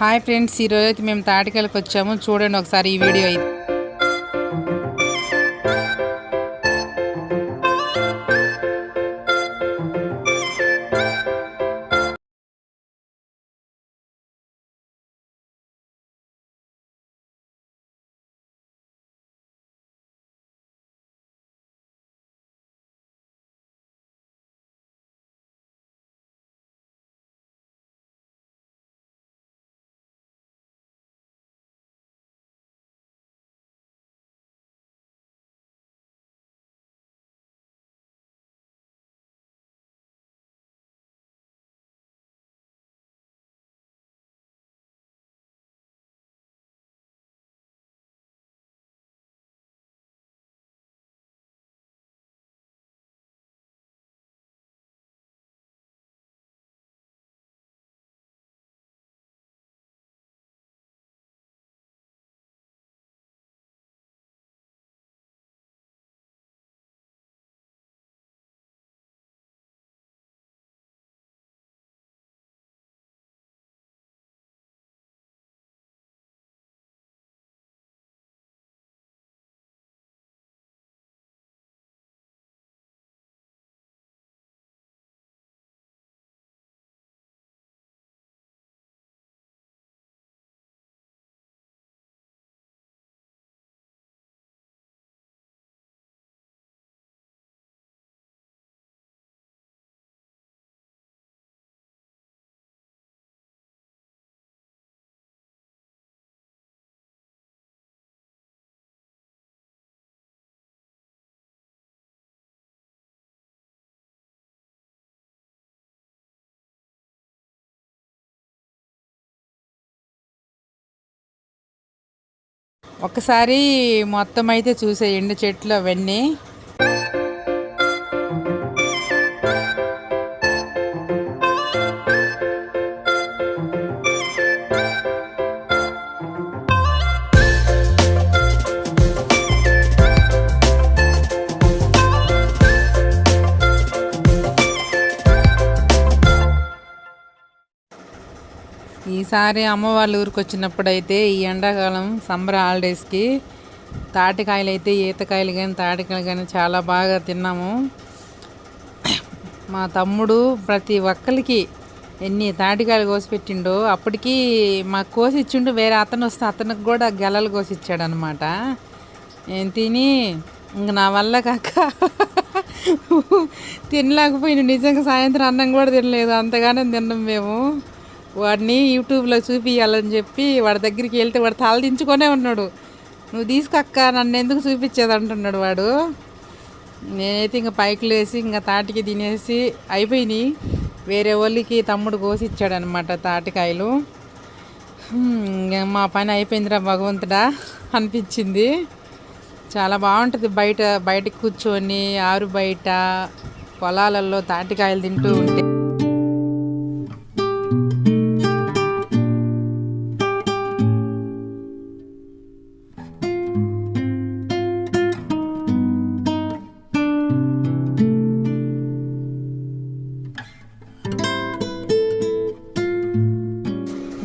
Hi friends ఈరోజు అయితే మేము తాటికలకు వచ్చాము. చూడండి ఒకసారి ఈ వీడియో అయితే. ఒక్కసారి మొత్తం అయితే చూసేయండి చెట్లు అవన్నీ. ఈసారి అమ్మ వాళ్ళ ఊరికి వచ్చినప్పుడు అయితే ఈ ఎండాకాలం సమ్మర్ హాలిడేస్కి తాటికాయలు అయితే ఈతకాయలు కానీ తాటికాయలు కానీ చాలా బాగా తిన్నాము. మా తమ్ముడు ప్రతి ఒక్కరికి ఎన్ని తాటికాయలు కోసి పెట్టిండో అప్పటికి మాకు కోసిచ్చిండు వేరే అతను వస్తే అతనికి కూడా గెలలు కోసి అనమాట నేను తిని ఇంక నా వల్ల కాక తినలేకపోయిన. నిజంగా సాయంత్రం అన్నం కూడా తినలేదు అంతగానే తిన్నాం మేము. వాడిని యూట్యూబ్లో చూపించాలని చెప్పి వాడి దగ్గరికి వెళ్తే వాడు తల దించుకొనే ఉన్నాడు. నువ్వు తీసుకక్క నన్ను ఎందుకు చూపించేది? అంటున్నాడు వాడు. నేనైతే ఇంకా పైకి లేసి ఇంకా తాటికి తినేసి అయిపోయినాయి. వేరే వాళ్ళకి తమ్ముడు కోసి ఇచ్చాడనమాట తాటికాయలు ఇంకా మా పని అయిపోయిందిరా భగవంతుడా అనిపించింది. చాలా బాగుంటుంది బయట బయటకు కూర్చొని ఆరు బయట పొలాలలో తాటికాయలు తింటూ ఉంటే.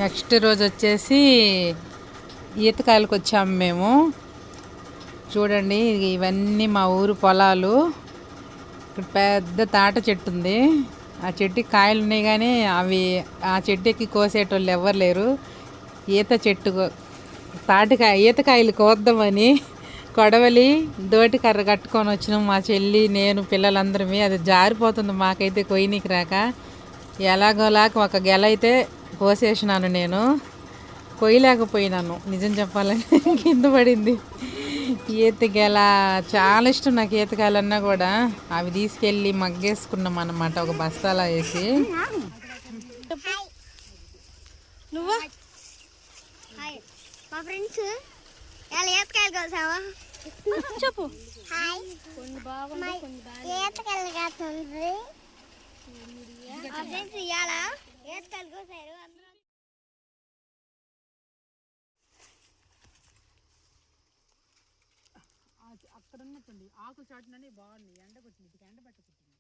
నెక్స్ట్ రోజు వచ్చేసి ఈతకాయలకు వచ్చాము మేము. చూడండి ఇవన్నీ మా ఊరు పొలాలు. ఇక్కడ పెద్ద తాట చెట్టు ఉంది. ఆ చెట్టుకి కాయలు ఉన్నాయి కానీ అవి ఆ చెట్టుకి కోసేటోళ్ళు ఎవరు లేరు. ఈత చెట్టు తాటికాయ ఈతకాయలు కోద్దామని కొడవలి దోటి కర్ర కట్టుకొని వచ్చినాం మా చెల్లి నేను పిల్లలందరమే. అది జారిపోతుంది మాకైతే కొయ్యనికి రాక. ఎలాగోలాగ ఒక గెల అయితే కోసేసినాను నేను. కొయ్యలేకపోయినాను. నిజం చెప్పాలంటే కింద పడింది. ఈత గెల చాలా ఇష్టం నాకు ఈతకాయలన్నా కూడా. అవి తీసుకెళ్ళి మగ్గేసుకున్నాం అన్నమాట. ఒక బస్తాలో వేసి. నువ్వు? హాయ్. మా ఫ్రెండ్స్ ఎలా ఈతకాయలు కలిసావా చెప్పు. ఈతకాయలు కాస్తుంది అక్కడ ఉన్నట్టుంది ఆకులు చాటునని బాగుంది ఎండ కొట్టింది. ఎండ పెట్టకుంటుంది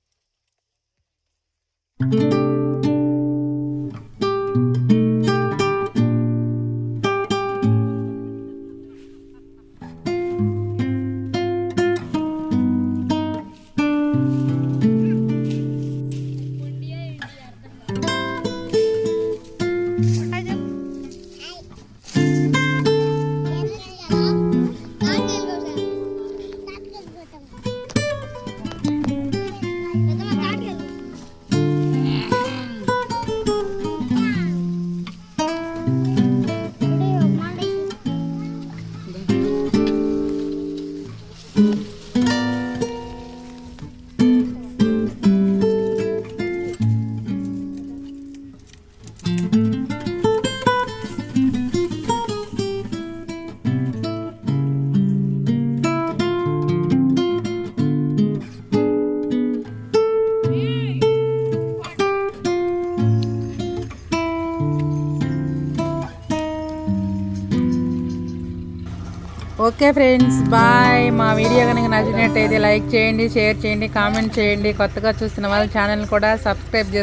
ఓకే ఫ్రెండ్స్ బాయ్. మా వీడియో కనుక నచ్చినట్టయితే లైక్ చేయండి షేర్ చేయండి కామెంట్ చేయండి. కొత్తగా చూస్తున్న వాళ్ళ ఛానల్ కూడా సబ్స్క్రైబ్ చేసుకోండి